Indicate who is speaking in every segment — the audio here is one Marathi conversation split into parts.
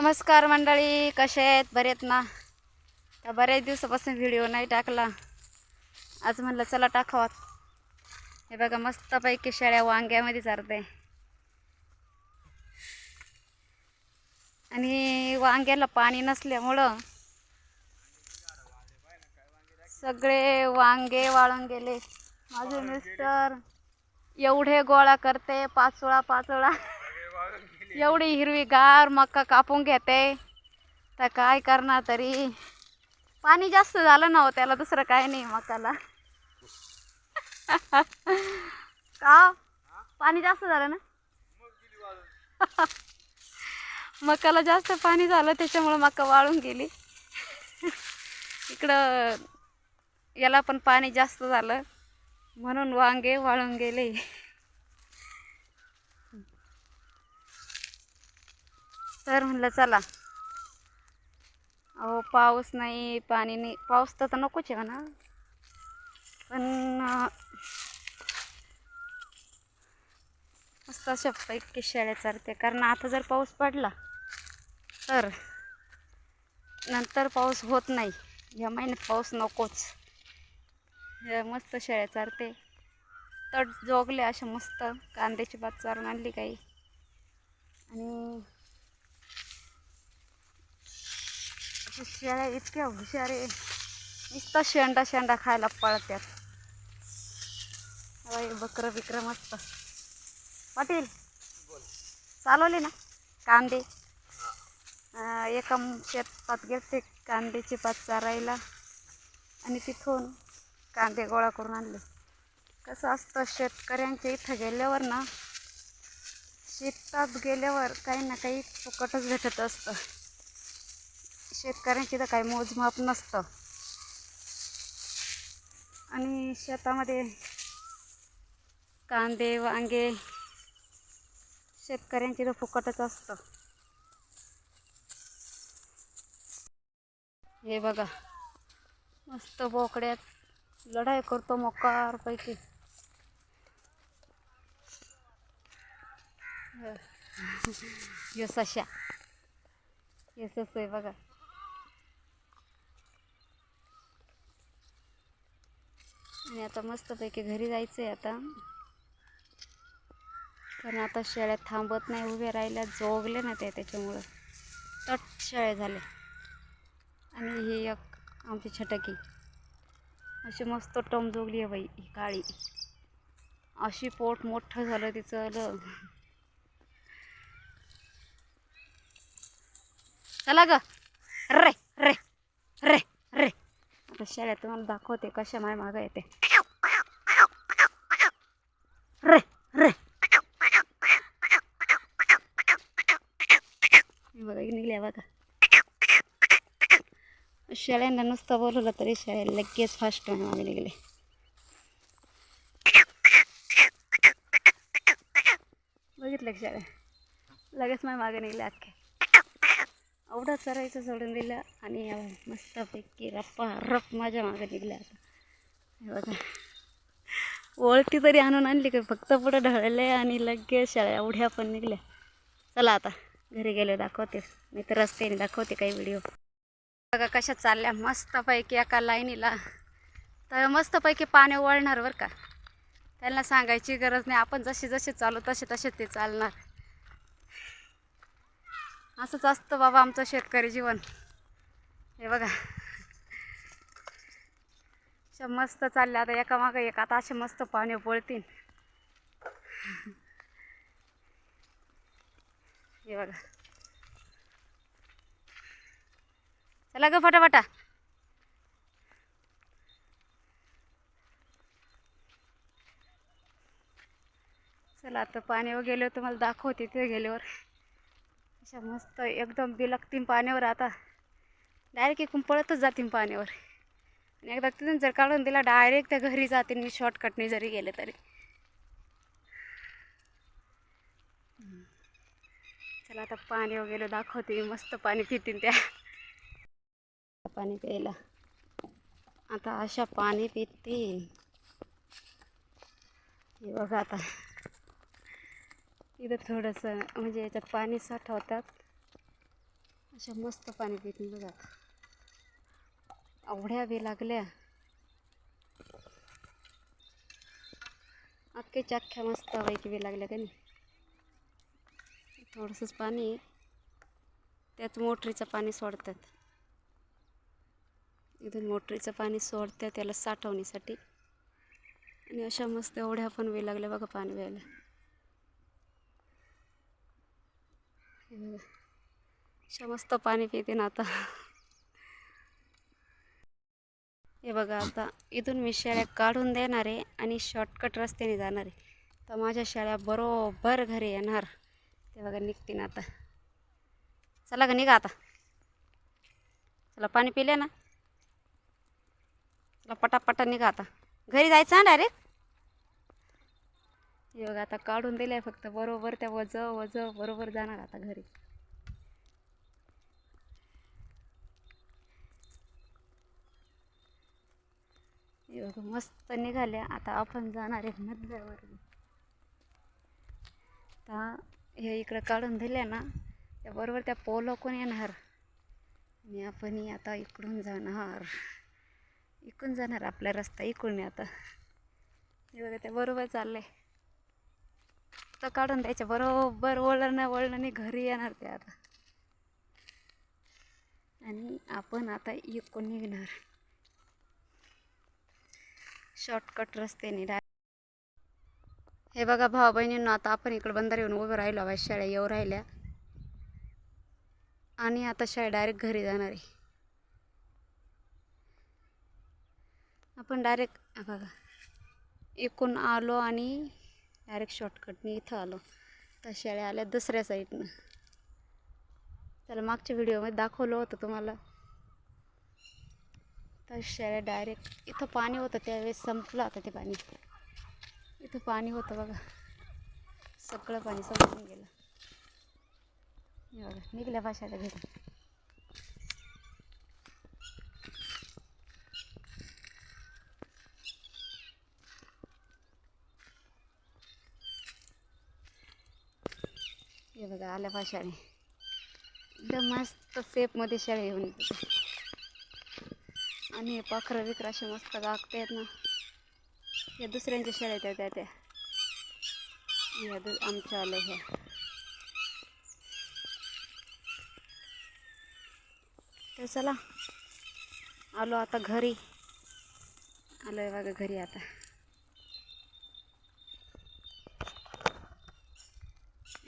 Speaker 1: नमस्कार मंडळी कसे आहेत? बरे आहेत ना? त्या बऱ्याच दिवसापासून व्हिडिओ नाही टाकला. आज म्हणलं चला टाकावा हे बघा मस्तपैकी शेळ्या वांग्यामध्ये चारते. आणि वांग्याला पाणी नसल्यामुळं सगळे वांगे वाळून गेले. माझे मिस्टर एवढे गोळा करते पाचोळा पाचोळा. एवढी हिरवीगार मका कापून घेते. तर काय करणार तरी? पाणी जास्त झालं ना हो त्याला दुसरं काय नाही मकाला. का? पाणी जास्त झालं ना? मकाला जास्त पाणी झालं त्याच्यामुळं मका वाळून गेली. इकडं याला पण पाणी जास्त झालं. म्हणून वांगे वाळून गेले. तर म्हणलं चला. अहो पाऊस नाही पाणी नाही. पाऊस तर नकोच आहे ना पण मस्त अशा पैकी शेळ्या चालते कारण आता जर पाऊस पडला तर नंतर पाऊस होत नाही. या महिन्यात पाऊस नकोच. मस्त शेळ्या चारते. तट जोगले अशा मस्त. कांद्याची भात चारून आणली काही. आणि अशा शेळ्या इतक्या हुशार आहे. नुसता शेंडा शेंडा खायला पळत्यात. बकरं बिकरं मस्त. पाटील चालवले ना कांदे? एका शेतात गेलते कांद्याची पात चारायला आणि तिथून कांदे गोळा करून आणले. कसं असतं शेतकऱ्यांच्या इथं गेल्यावर ना शेतात गेल्यावर काही ना काही फुकटच भेटत असतं. शेतकऱ्यांची तर काही मोजमाप नसतं. आणि शेतामध्ये कांदे वांगे शेतकऱ्यांची तर फुकटच असतं. हे बघा मस्त बोकड्यात लढाई करतो मोकारपैकी. यो सशा हे सस आहे बघा. आणि आता मस्तपैकी घरी जायचं आहे आता. कारण आता शेळ्या थांबत नाही उभे राहिल्या जोगले ना ते त्याच्यामुळं. तट शेळ्या झाले आणि ही एक आमची छटकी. अशी मस्त टम जोगली आहे बाई ही काळी. अशी पोट मोठं झालं तिचं आलं चला ग. रे आता शेळ्या तुम्हाला दाखवते कशा माय मागं येते. रे रे. बघा निघले बघा. शेळ्यांना नुसतं बोलवलं तरी शेळ्या लगेच फास्ट मागे निघले. बघितलं का शेळ्या लगेच माझ्या मागे निघले अख्खे. एवढं चरायचं सोडून दिलं आणि मस्तपैकी रप्पा रप माझ्या मागे निघल्या आता. बघा. ओळखी तरी आणून आणली का? फक्त पुढं ढळले आणि लगेच शाळा एवढ्या पण निघल्या. चला आता घरी गेले दाखवते. मी तर रस्त्याने दाखवते काही व्हिडिओ बघा कशा चालल्या मस्तपैकी एका लाईनीला. तर मस्तपैकी पाणी वळणार बरं का? त्यांना सांगायची गरज नाही. आपण जसे जसे चालू तसे तसे ते चालणार. असंच असतं बाबा आमचं शेतकरी जीवन. हे बघा. अशा मस्त चालल्या आता एका मागं एक. आता असे मस्त पाणी पळतील हे बघा. चला ग फटाफटा. चला आता पाण्यावर गेलो तुम्हाला दाखवते तिथे गेल्यावर. अशा मस्त एकदम बिलकतीन पाण्यावर आता. डायरेक्ट एकूण पळतच जातीन पाण्यावर. आणि एकदा तिथून जर काढून दिला डायरेक्ट त्या घरी जातील मी शॉर्टकटने जरी गेले तरी. चला आता पाणी वगैरे दाखवते मी मस्त पाणी पितीन त्या. पाणी प्यायला. आता अशा पाणी पितील हे बघा आता. इथं थोडंसं म्हणजे याच्यात पाणी साठवतात. अशा मस्त पाणी पित बघा. आवड्या बी लागल्या. अख्ख्याच्या अख्ख्या मस्त पैकी बी लागल्या का नाही? थोडंसंच पाणी. त्यात मोटरीचं पाणी सोडतात. इथून मोटरीचं पाणी सोडतात त्याला साठवण्यासाठी आणि अशा मस्त एवढ्या पण वेळ लागल्या बघा पाणी प्यायला. हे मस्त पाणी पिते ना आता. हे बघा आता इथून मी शाळ्या काढून देणार आहे आणि शॉर्टकट रस्त्याने जाणार आहे. तर माझ्या शाळ्या बरोबर घरी येणार. ते बघा निघतील आता. चला का निघा आता. चला पाणी पिले ना. चला पटापटा निघा आता. घरी जायचं ना डायरेक्ट हे बघा आता काढून दिलं आहे फक्त. बरोबर त्या वज वज बरोबर जाणार आता घरी. हे बघा मस्त निघाल्या. आता आपण जाणार आहे मधल्यावर आता हे इकडं काढून दिल्या ना त्या बरोबर त्या पोलोकून येणार? आणि आपण आता इकडून जाणार. इकडून जाणार आपला रस्ता इकडून आता. हे बघा त्या बरोबर चाललंय. तर काढून द्यायच्या बरोबर ओळणं वळणाने घरी येणार ते आता. आणि आपण आता इकडून निघणार. शॉर्टकट रस्त्याने डाय हे बघा भाऊ बहिणींना आता आपण इकडं बंदर येऊन उभं राहिलो आहे शाळा येऊ राहिल्या. आणि आता शाळा डायरेक्ट घरी जाणार आहे. आपण डायरेक्ट बघा इकडून आलो आणि डायरेक्ट शॉर्टकटने इथं आलो. तर शेळ्या आल्या दुसऱ्या साईडनं त्याला मागच्या व्हिडिओमध्ये दाखवलं होतं तुम्हाला. तर शेळ्या डायरेक्ट इथं पाणी होतं. त्यावेळेस संपलं आता ते पाणी. इथं पाणी होतं बघा. सगळं पाणी संपून गेलं. बघा निघल्या भाषाला घरी. हे बघा आल्या पाशाने एकदम मस्त सेफमध्ये शाळे येऊन आणि हे पाखरं विकर असे मस्त आहेत ना. या दुसऱ्यांच्या शेळ्या त्या त्या त्या. या दु आमच्या आल्या ह्या. तर चला आलो आता घरी. आलो आहे बघा घरी आता.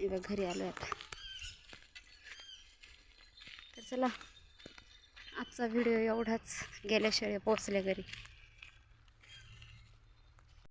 Speaker 1: हे घरी आलो आता. तर चला आजचा व्हिडिओ एवढाच. गेल्याशिवाय शेळ्या पोचल्या घरी.